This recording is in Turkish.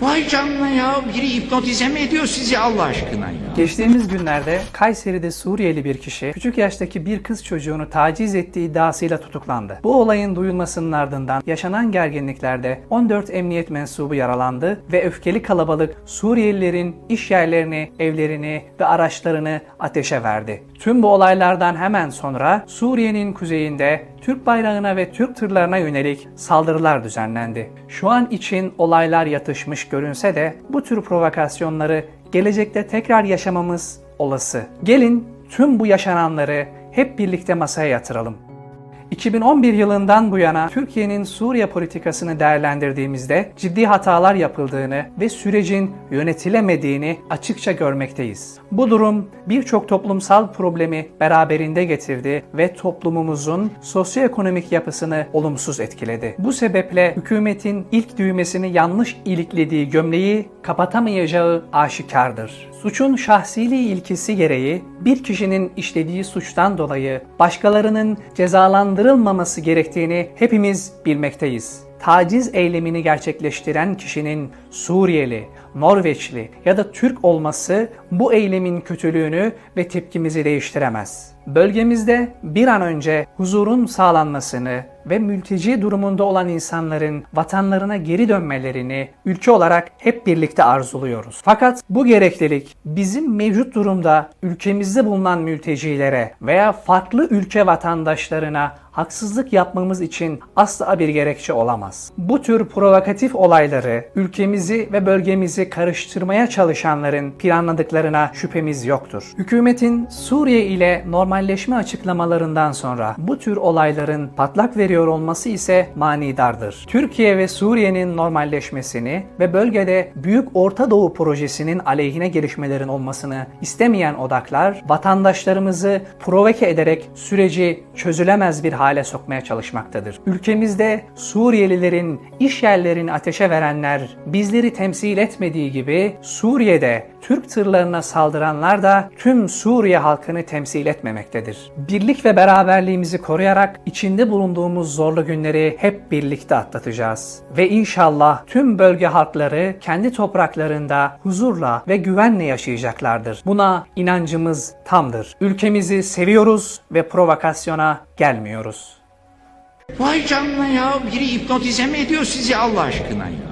Vay canına ya biri hipnotize mi ediyor sizi Allah aşkına ya? Geçtiğimiz günlerde Kayseri'de Suriyeli bir kişi küçük yaştaki bir kız çocuğunu taciz ettiği iddiasıyla tutuklandı. Bu olayın duyulmasının ardından yaşanan gerginliklerde 14 emniyet mensubu yaralandı ve öfkeli kalabalık Suriyelilerin iş yerlerini, evlerini ve araçlarını ateşe verdi. Tüm bu olaylardan hemen sonra Suriye'nin kuzeyinde Türk bayrağına ve Türk tırlarına yönelik saldırılar düzenlendi. Şu an için olaylar yatışmış görünse de bu tür provokasyonları gelecekte tekrar yaşamamız olası. Gelin tüm bu yaşananları hep birlikte masaya yatıralım. 2011 yılından bu yana Türkiye'nin Suriye politikasını değerlendirdiğimizde ciddi hatalar yapıldığını ve sürecin yönetilemediğini açıkça görmekteyiz. Bu durum birçok toplumsal problemi beraberinde getirdi ve toplumumuzun sosyoekonomik yapısını olumsuz etkiledi. Bu sebeple hükümetin ilk düğmesini yanlış iliklediği gömleği kapatamayacağı aşikardır. Suçun şahsiliği ilkesi gereği bir kişinin işlediği suçtan dolayı başkalarının cezalandırılmaması gerektiğini hepimiz bilmekteyiz. Taciz eylemini gerçekleştiren kişinin Suriyeli, Norveçli ya da Türk olması bu eylemin kötülüğünü ve tepkimizi değiştiremez. Bölgemizde bir an önce huzurun sağlanmasını ve mülteci durumunda olan insanların vatanlarına geri dönmelerini ülke olarak hep birlikte arzuluyoruz. Fakat bu gereklilik bizim mevcut durumda ülkemizde bulunan mültecilere veya farklı ülke vatandaşlarına haksızlık yapmamız için asla bir gerekçe olamaz. Bu tür provokatif olayları ülkemizi ve bölgemizi karıştırmaya çalışanların planladıklarına şüphemiz yoktur. Hükümetin Suriye ile normalleşme açıklamalarından sonra bu tür olayların patlak veriyor olması ise manidardır. Türkiye ve Suriye'nin normalleşmesini ve bölgede Büyük Orta Doğu projesinin aleyhine gelişmelerin olmasını istemeyen odaklar vatandaşlarımızı provoke ederek süreci çözülemez bir hale sokmaya çalışmaktadır. Ülkemizde Suriyelilerin iş yerlerini ateşe verenler bizleri temsil etmediği gibi Suriye'de Türk tırlarına saldıranlar da tüm Suriye halkını temsil etmemektedir. Birlik ve beraberliğimizi koruyarak içinde bulunduğumuz zorlu günleri hep birlikte atlatacağız. Ve inşallah tüm bölge halkları kendi topraklarında huzurla ve güvenle yaşayacaklardır. Buna inancımız tamdır. Ülkemizi seviyoruz ve provokasyona gelmiyoruz. Vay canına ya biri hipnotize mi ediyor sizi Allah aşkına ya?